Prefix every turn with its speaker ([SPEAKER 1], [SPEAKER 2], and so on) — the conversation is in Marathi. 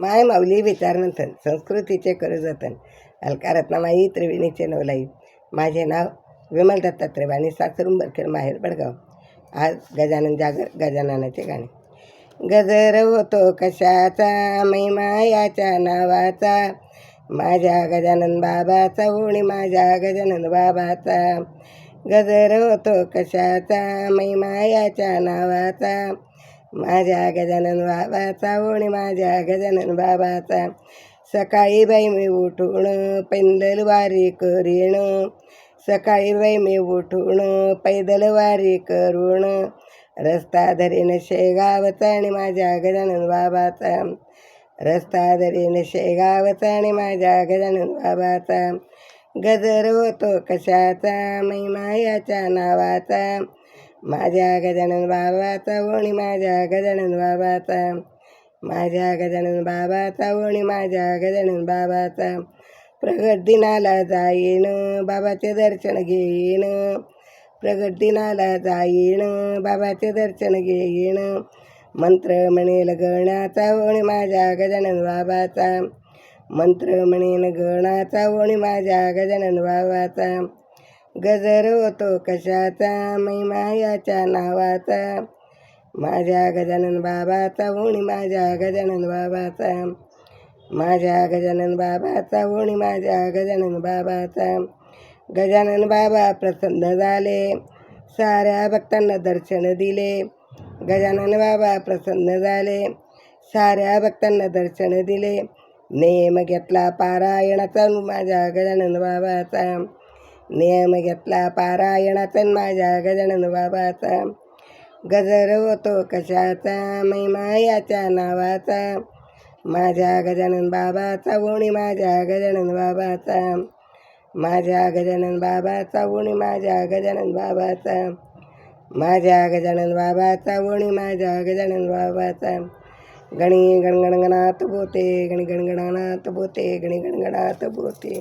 [SPEAKER 1] माय माऊली विचारनंथन संस्कृतीचे करू जतन अलकारत्नामाई त्रिवेणीचे नवलाई माझे नाव विमल दत्तात्रय आणि सासरून बरखेड माहेर बडगाव. आज गजानन जागर गजाननाचे गाणे. गजर होतो कशाचा महिमा याच्या नावाचा. माझ्या गजानन बाबाचा उणी माझ्या गजानन बाबाचा. गजर होतो कशाचा महिमा याच्या नावाचा. माझ्या गजानन बाबाचा ओणी माझ्या गजानन बाबाचा. सकाळी बाई मी उठून पैदल वारी करीण सकाळी बाई मी उठून पैदल वारी करून. रस्ता धरीन शेगावचा आणि माझ्या गजानन बाबाचा. रस्ता धरीन शेगावचा आणि माझ्या गजानन बाबाचा. गजर होतो कशाचा? महिमा याच्या नावाचा. माझ्या गजानन बाबाचा ओणी माझ्या गजानन बाबाचा. माझ्या गजानन बाबाचा ओणी माझ्या गजानन बाबाचा. प्रगट दिनाला जाईन बाबाचे दर्शन घेईन. प्रगट दिनाला जाईन बाबाचे दर्शन घेईन. मंत्र म्हणेल गणाचा ओणी माझ्या गजानन बाबाचा. मंत्र म्हणेन गणाचा ओणी माझ्या गजानन बाबाचा. गजर होतो कशाचा? महिमा याच्या नावाचा. माझ्या गजानन बाबाचा ओणी माझ्या गजानन बाबाचा. माझ्या गजानन बाबाचा ओणी माझ्या गजानन बाबाचा. गजानन बाबा प्रसन्न झाले. साऱ्या भक्तांना दर्शन दिले. गजानन बाबा प्रसन्न झाले. साऱ्या भक्तांना दर्शन दिले. नेम घेतला पारायणाचा माझ्या गजानन बाबाचा. नियम घेतला पारायणातन माझ्या गजानन बाबाचा. गजर होतो कशाचा? महिमा याच्या नावाचा. माझ्या गजानन बाबाचा उणी माझ्या गजानन बाबाचा. माझ्या गजानन बाबाचा उणी माझ्या गजानन बाबाचा. माझ्या गजानन बाबाचा उणी माझ्या गजानन बाबाचा. गणी गणगणगणात बोते गणी गणगणात बोते गणी गणगणात बोते.